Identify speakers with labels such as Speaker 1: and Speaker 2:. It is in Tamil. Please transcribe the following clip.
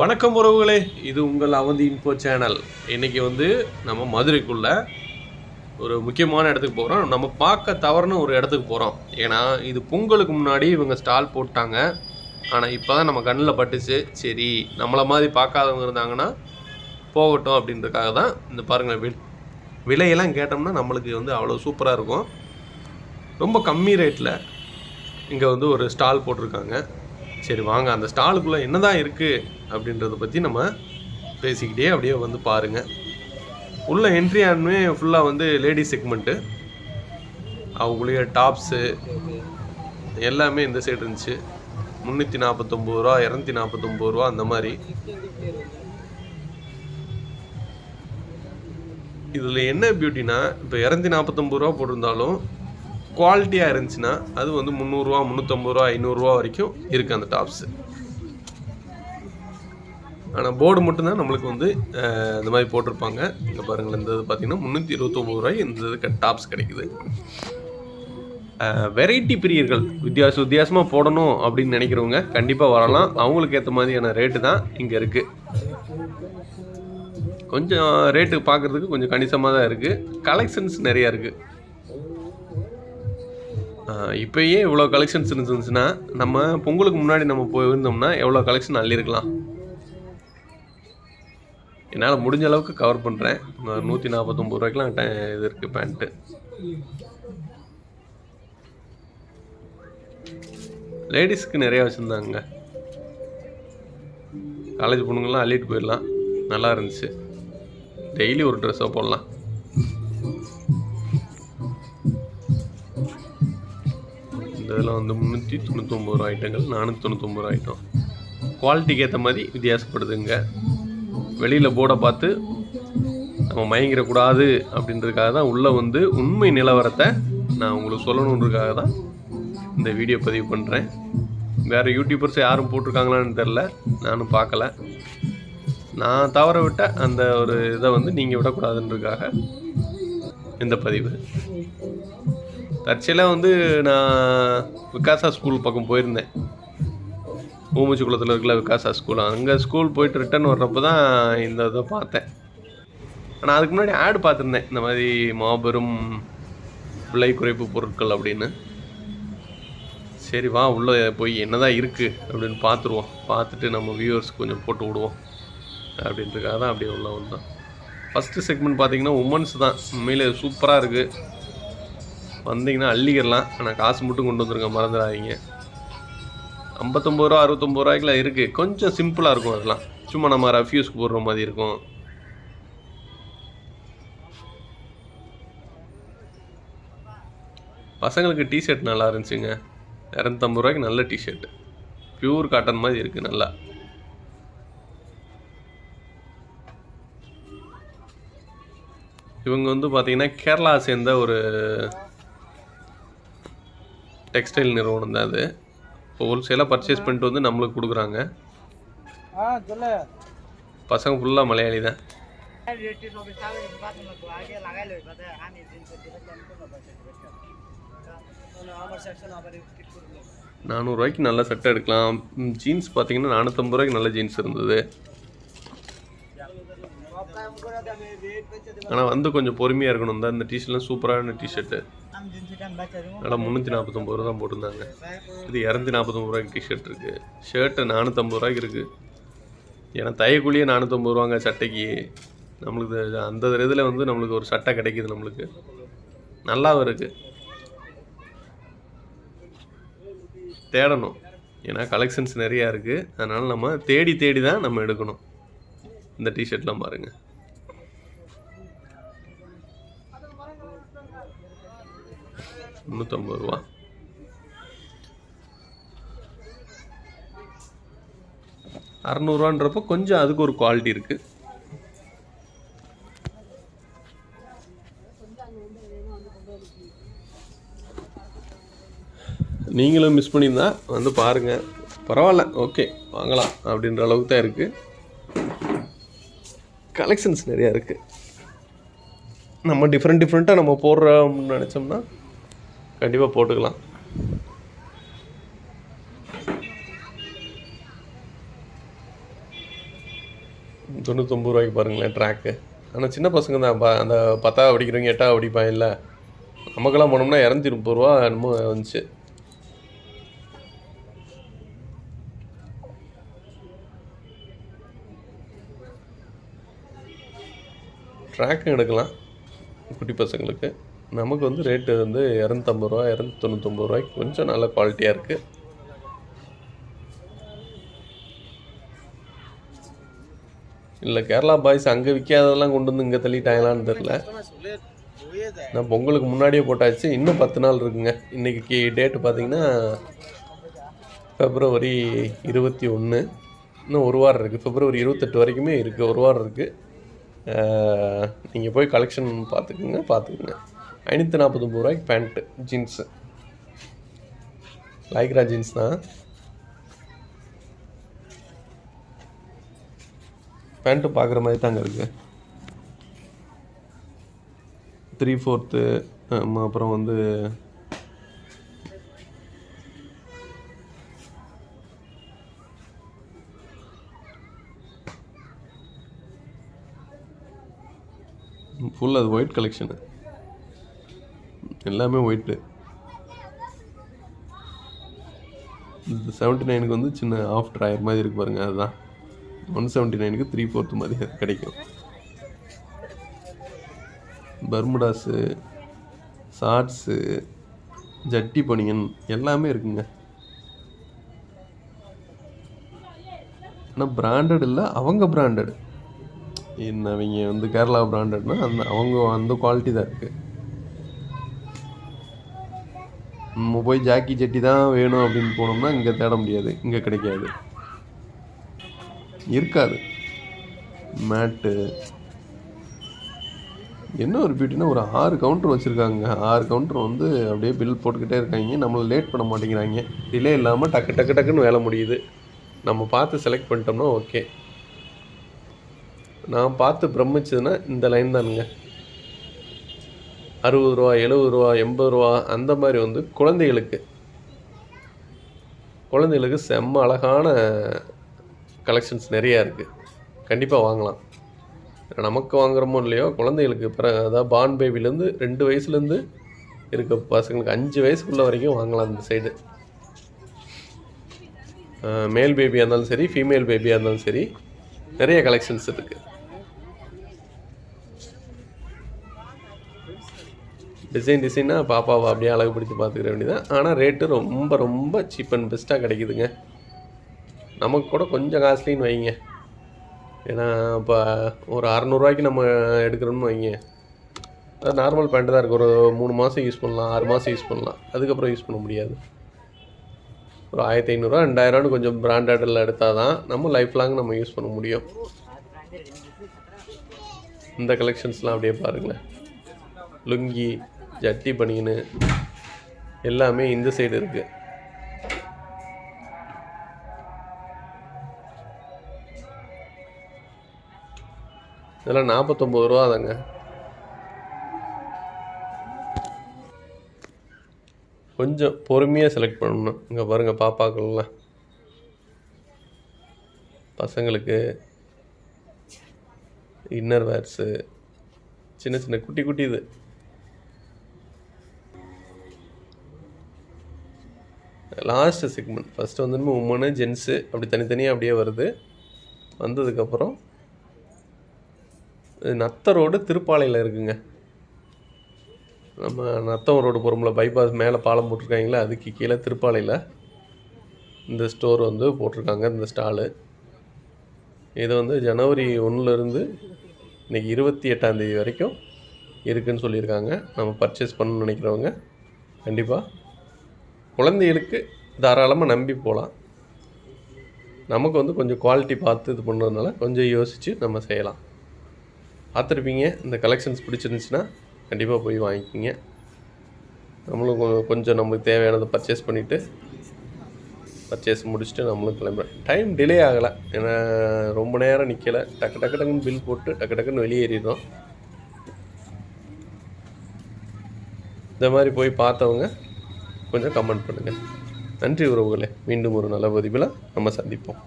Speaker 1: வணக்கம் உறவுகளே இது உங்கள் அவந்தி இன்ஃபோ சேனல் இன்றைக்கி வந்து நம்ம மதுரைக்குள்ள ஒரு முக்கியமான இடத்துக்கு போகிறோம் நம்ம பார்க்க தவறுன ஒரு இடத்துக்கு போகிறோம் ஏன்னா இது பொங்கலுக்கு முன்னாடி இவங்க ஸ்டால் போட்டாங்க. ஆனால் இப்போ தான் நம்ம கண்ணில் பட்டுச்சு. சரி நம்மளை மாதிரி பார்க்காதவங்க இருந்தாங்கன்னா போகட்டும் அப்படின்றதுக்காக தான் இந்த பாருங்கள் வில் விலையெல்லாம் கேட்டோம்னா நம்மளுக்கு வந்து அவ்வளோ சூப்பராக இருக்கும். ரொம்ப கம்மி ரேட்டில் இங்கே வந்து ஒரு ஸ்டால் போட்டிருக்காங்க. சரி வாங்க அந்த ஸ்டாலுக்குள்ளே என்னதான் இருக்குது அப்படின்றத பற்றி நம்ம பேசிக்கிட்டே அப்படியே வந்து பாருங்கள் உள்ள என்ட்ரி ஆனுமே ஃபுல்லாக வந்து லேடிஸ் செக்மெண்ட்டு அவங்களுடைய டாப்ஸு எல்லாமே இந்த சைடு இருந்துச்சு. முந்நூற்றி நாற்பத்தொம்பது ரூபா இரநூத்தி நாற்பத்தொம்பது ரூபா அந்த மாதிரி. இதில் என்ன பியூட்டினா இப்போ இரநூத்தி நாற்பத்தொம்பது ரூபா போட்டிருந்தாலும் குவாலிட்டியாக இருந்துச்சுன்னா அது வந்து முந்நூறுரூவா முந்நூற்றம்பது ரூபா ஐநூறுரூவா வரைக்கும் இருக்குது அந்த டாப்ஸு. ஆனால் போர்டு மட்டும்தான் நம்மளுக்கு வந்து இந்த மாதிரி போட்டிருப்பாங்க. இங்கே பாருங்கள் இந்த இது பார்த்தீங்கன்னா முந்நூற்றி இருபத்தொம்பது ரூபாய் இந்த இதுக்கு டாப்ஸ் கிடைக்குது. வெரைட்டி பிரியர்கள் வித்தியாச வித்தியாசமாக போடணும் அப்படின்னு நினைக்கிறவங்க கண்டிப்பாக வரலாம். அவங்களுக்கு ஏற்ற மாதிரியான ரேட்டு தான் இங்கே இருக்குது கொஞ்சம் ரேட்டு பார்க்குறதுக்கு கொஞ்சம் கணிசமாக தான் இருக்குது கலெக்ஷன்ஸ் நிறையா இருக்குது இப்போயே இவ்வளோ கலெக்ஷன்ஸ் இருந்துச்சுன்னா நம்ம பொங்கலுக்கு முன்னாடி நம்ம போயிருந்தோம்னா எவ்வளோ கலெக்ஷன் அள்ளியிருக்கலாம்? என்னால் முடிஞ்ச அளவுக்கு கவர் பண்ணுறேன் நூற்றி நாற்பத்தொம்பது ரூபாய்க்கெலாம் ட- இது இருக்குது பேண்ட்டு லேடிஸ்க்கு நிறையா வச்சுருந்தாங்க. காலேஜ் பொண்ணுங்கள்லாம் அள்ளிட்டு போயிடலாம். நல்லா இருந்துச்சு. டெய்லி ஒரு ட்ரெஸ்ஸாக போடலாம். இதெல்லாம் வந்து முந்நூற்றி தொண்ணூத்தொம்பது ரூபா ஐட்டங்கள் நானூற்றி தொண்ணூத்தொம்பது ரூபா ஐட்டம் குவாலிட்டிக்கு ஏற்ற மாதிரி வித்தியாசப்படுதுங்க. வெளியில் போர்டை பார்த்து நம்ம மயங்கிடக்கூடாது அப்படின்றதுக்காக தான் உள்ளே வந்து உண்மை நிலவரத்தை நான் உங்களுக்கு சொல்லணுன்றதுக்காக தான் இந்த வீடியோ பதிவு பண்ணுறேன் வேறு யூடியூபர்ஸ் யாரும் போட்டிருக்காங்களான்னு தெரில நானும் பார்க்கல. நான் தவற விட்ட அந்த ஒரு இதை வந்து நீங்கள் விடக்கூடாதுன்றதுக்காக இந்த பதிவு. தற்செயலாக வந்து நான் விகாசா ஸ்கூல் பக்கம் போயிருந்தேன். ஊமச்சி குளத்தில் இருக்கல விகாசா ஸ்கூல் அங்கே ஸ்கூல் போயிட்டு ரிட்டர்ன் வர்றப்போ தான் இந்த இதை பார்த்தேன். ஆனால் அதுக்கு முன்னாடி ஆடு பார்த்துருந்தேன். இந்த மாதிரி மாபெரும் விலை குறைப்பு பொருட்கள் அப்படின்னு. சரி வா உள்ளே போய் என்னதான் இருக்குது அப்படின்னு பார்த்துருவோம். பார்த்துட்டு நம்ம வியூவர்ஸ் கொஞ்சம் போட்டு விடுவோம். அப்படின்றதுக்காக தான் அப்படியே உள்ள வந்தோம். ஃபஸ்ட்டு செக்மெண்ட் பார்த்தீங்கன்னா உமன்ஸ் தான். உண்மையிலே சூப்பராக இருக்குது வந்தீங்கன்னா அள்ளிக்கிறலாம் ஆனால் காசு மட்டும் கொண்டு வந்துருங்க மறந்துடாதீங்க. ஐம்பத்தொம்பது ரூபா அறுபத்தொம்பது ரூபாய்க்குலாம் இருக்குது கொஞ்சம் சிம்பிளாக இருக்கும் அதெல்லாம். சும்மா நம்ம ரஃப்யூஸ்க்கு போடுற மாதிரி இருக்கும். பசங்களுக்கு டிஷர்ட் நல்லா இருந்துச்சுங்க. இரநூத்தம்பது ரூபாய்க்கு நல்ல டிஷர்ட் பியூர் காட்டன் மாதிரி இருக்குது நல்லா. இவங்க வந்து பார்த்தீங்கன்னா கேரளா சேர்ந்த ஒரு டெக்ஸ்டைல் நிறுவனம் தான் அது. இப்போ ஹோல்சேலாக பர்ச்சேஸ் பண்ணிட்டு வந்து நம்மளுக்கு கொடுக்குறாங்க. பசங்க ஃபுல்லாக மலையாளி தான். நானூறுரூவாய்க்கு நல்ல சட்டை எடுக்கலாம். ஜீன்ஸ் பார்த்தீங்கன்னா நானூற்றம்பது ரூபாய்க்கு நல்ல ஜீன்ஸ் இருந்தது. ஆனால் வந்து கொஞ்சம் பொறுமையாக இருக்கணும். தான் இந்த டிஷர்ட்லாம் சூப்பரான டிஷர்ட்டு நல்லா முந்நூற்றி நாற்பத்தொம்பது ரூபா தான் போட்டிருந்தாங்க. இது இரநூத்தி நாற்பத்தொம்பது ரூபாய்க்கு டிஷர்ட் இருக்குது ஷர்ட்டு நானூற்றம்பது ரூபாய்க்கு இருக்குது ஏன்னா தையக்குழியே நானூற்றம்பது ரூபாங்க சட்டைக்கு. நம்மளுக்கு அந்த இதில் வந்து நம்மளுக்கு ஒரு சட்டை கிடைக்கிது நம்மளுக்கு. நல்லாவும் இருக்குது தேடணும். ஏன்னா கலெக்ஷன்ஸ் நிறையா இருக்குது அதனால் நம்ம தேடி தேடி தான் நம்ம எடுக்கணும். இந்த டிஷர்ட்லாம் பாருங்கள் முந்நூற்றம்பது ரூபா. அறநூறுவான்றப்போ கொஞ்சம் அதுக்கு ஒரு குவாலிட்டி இருக்குது நீங்களும் மிஸ் பண்ணியிருந்தா வந்து பாருங்கள் பரவாயில்ல ஓகே வாங்கலாம் அப்படின்ற அளவுக்கு தான் இருக்குது கலெக்ஷன்ஸ் நிறையா இருக்குது நம்ம டிஃப்ரெண்ட் டிஃப்ரெண்ட்டாக நம்ம போடுறோம்னு நினச்சோம்னா கண்டிப்பாக போட்டுக்கலாம். தொண்ணூத்தொம்பது ரூபாய்க்கு பாருங்களேன் ட்ராக்கு ஆனால் சின்ன பசங்க தான். ப- அந்த பத்தாவது படிக்கிறவங்க எட்டாவது படிப்பான் இல்லை. நமக்கெல்லாம் போனோம்னா இரநூத்தி முப்பது ரூபா என்னமோ வந்துச்சு. ட்ராக்கும் எடுக்கலாம் குட்டி பசங்களுக்கு. நமக்கு வந்து ரேட்டு வந்து இரநூத்தம்பது ரூபா இரநூத்தி தொண்ணூத்தொம்பது ரூபாய்க்கு கொஞ்சம் நல்ல குவாலிட்டியாக இருக்குது இல்லை கேரளா பாய்ஸ் அங்கே விற்காததெல்லாம் கொண்டு வந்து இங்கே தள்ளிட்டாங்களான்னு தெரில நான் பொங்கலுக்கு முன்னாடியே போட்டாச்சு இன்னும் பத்து நாள் இருக்குங்க. இன்றைக்கி டேட்டு பார்த்தீங்கன்னா ஃபெப்ரவரி இருபத்தி ஒன்று இன்னும் ஒரு வாரம் இருக்குது ஃபெப்ரவரி இருபத்தெட்டு வரைக்குமே இருக்குது ஒரு வாரம் இருக்குது நீங்கள் போய் கலெக்ஷன் பார்த்துக்குங்க பார்த்துக்குங்க. ஐநூற்றி நாற்பத்தொம்பது ரூபாய்க்கு பேண்ட்டு ஜீன்ஸு லைக்ரா ஜீன்ஸ் தான். பேண்ட்டு பார்க்குற மாதிரி தாங்க இருக்குது த்ரீ ஃபோர்த்து அப்புறம் வந்து ஃபுல் அது ஒயிட் கலெக்ஷனு எல்லாமே ஒயிட்டு இந்த செவன்ட்டி நைனுக்கு வந்து சின்ன ஆஃப் ட்ராயர் மாதிரி இருக்கு பாருங்க அதுதான். ஒன் செவன்ட்டி நைனுக்கு த்ரீ ஃபோர்த்து மாதிரி கிடைக்கும். பர்முடாஸு ஷார்ட்ஸு ஜட்டி பனியன் எல்லாமே இருக்குங்க. ஆனால் பிராண்டட் இல்லை அவங்க பிராண்டட் என்ன அவங்க வந்து கேரளா பிராண்டட்னா அந்த அவங்க அந்த குவாலிட்டி தான் இருக்குது நம்ம போய் ஜாக்கி ஜட்டி தான் வேணும் அப்படின்னு போனோம்னா இங்கே தேட முடியாது இங்கே கிடைக்காது. இருக்காது. மேட்டு. என்ன ஒரு பியூட்டினா ஒரு ஆறு கவுண்டர் வச்சுருக்காங்க. ஆறு கவுண்டர் வந்து அப்படியே பில் போட்டுக்கிட்டே இருக்காங்க. நம்மளை லேட் பண்ண மாட்டேங்கிறாங்க. டிலே இல்லாமல் டக்கு டக்கு டக்குன்னு வேலை முடியுது. நம்ம பார்த்து செலக்ட் பண்ணிட்டோம்னா ஓகே நான் பார்த்து பிரமிச்சதுன்னா இந்த லைன் தானுங்க. அறுபது ரூபா எழுபது ரூபா எண்பது ரூபா அந்த மாதிரி வந்து குழந்தைகளுக்கு. குழந்தைகளுக்கு செம்ம அழகான கலெக்ஷன்ஸ் நிறையா இருக்குது கண்டிப்பாக வாங்கலாம். நமக்கு வாங்குகிறோமோ இல்லையோ குழந்தைகளுக்கு பிற அதாவது பான் பேபிலேருந்து ரெண்டு வயசுலேருந்து இருக்க பசங்களுக்கு அஞ்சு வயசுக்குள்ள வரைக்கும் வாங்கலாம் இந்த சைடு மேல் பேபியாக இருந்தாலும் சரி ஃபீமேல் பேபியாக இருந்தாலும் சரி நிறைய கலெக்ஷன்ஸ் இருக்குது டிசைன் டிசைனாக பாப்பாவை அப்படியே அழகுபடுத்தி பார்த்துக்கிற வேண்டியதான் ஆனால் ரேட்டு ரொம்ப ரொம்ப சீப் அண்ட் பெஸ்ட்டாக கிடைக்குதுங்க. நமக்கு கூட கொஞ்சம் காஸ்ட்லின்னு வைங்க. ஏன்னா இப்போ ஒரு அறநூறுவாய்க்கு நம்ம எடுக்கிறோம்னு வைங்க. அது நார்மல் பேண்ட்டு தான் இருக்குது ஒரு மூணு மாதம் யூஸ் பண்ணலாம் ஆறு மாதம் யூஸ் பண்ணலாம். அதுக்கப்புறம் யூஸ் பண்ண முடியாது. ஒரு ஆயிரத்தி ஐநூறுரூவா ரெண்டாயிரம்னு கொஞ்சம் பிராண்டடில் எடுத்தால் தான் நம்ம லைஃப் லாங் நம்ம யூஸ் பண்ண முடியும். இந்த கலெக்ஷன்ஸ்லாம் அப்படியே பாருங்களேன். லுங்கி ஜட்டி பனியனு எல்லாமே இந்த சைடு இருக்குது இதெல்லாம் நாற்பத்தொம்பது ரூபா தாங்க. கொஞ்சம் பொறுமையாக செலக்ட் பண்ணணும். இங்கே பாருங்கள் பாப்பாக்கள்லாம். பசங்களுக்கு இன்னர் வேர்ஸு சின்ன சின்ன குட்டி குட்டி இது. லாஸ்ட்டு செக்மெண்ட் ஃபஸ்ட்டு வந்து உமனு ஜென்ஸு அப்படி தனித்தனியாக அப்படியே வருது. வந்ததுக்கப்புறம் இது நத்த ரோடு திருப்பாலையில் இருக்குங்க. நம்ம நத்தம் ரோடு போகிறோம்ல பைபாஸ் மேலே பாலம் போட்டிருக்காங்களே அதுக்கு கீழே திருப்பாலையில் இந்த ஸ்டோர் வந்து போட்டிருக்காங்க இந்த ஸ்டாலு இது வந்து ஜனவரி ஒன்றுலேருந்து இன்னைக்கு இருபத்தி எட்டாந்தேதி வரைக்கும் இருக்குன்னு சொல்லியிருக்காங்க. நம்ம பர்ச்சேஸ் பண்ணணும்னு நினைக்கிறவங்க கண்டிப்பாக குழந்தைகளுக்கு தாராளமாக நம்பி போகலாம் நமக்கு வந்து கொஞ்சம் குவாலிட்டி பார்த்து இது பண்ணுறதுனால கொஞ்சம் யோசித்து நம்ம செய்யலாம். பார்த்துருப்பீங்க இந்த கலெக்ஷன்ஸ் பிடிச்சிருந்துச்சுன்னா கண்டிப்பாக போய் வாங்கிக்கிங்க. நம்மளும் கொ- கொஞ்சம் நம்மளுக்கு தேவையானதை பர்ச்சேஸ் பண்ணிவிட்டு பர்ச்சேஸ் முடிச்சுட்டு நம்மளும் கிளம்புறேன் டைம் டிலே ஆகலை. ஏன்னா ரொம்ப நேரம் நிற்கலை டக்கு டக்கு டக்குன்னு பில் போட்டு டக்கு டக்குன்னு வெளியேறிடுறோம் இந்த மாதிரி போய் பார்த்தவங்க கொஞ்சம் கமெண்ட் பண்ணுங்கள் நன்றி உறவுகளே. மீண்டும் ஒரு நல்ல பதிவில் நம்ம சந்திப்போம்.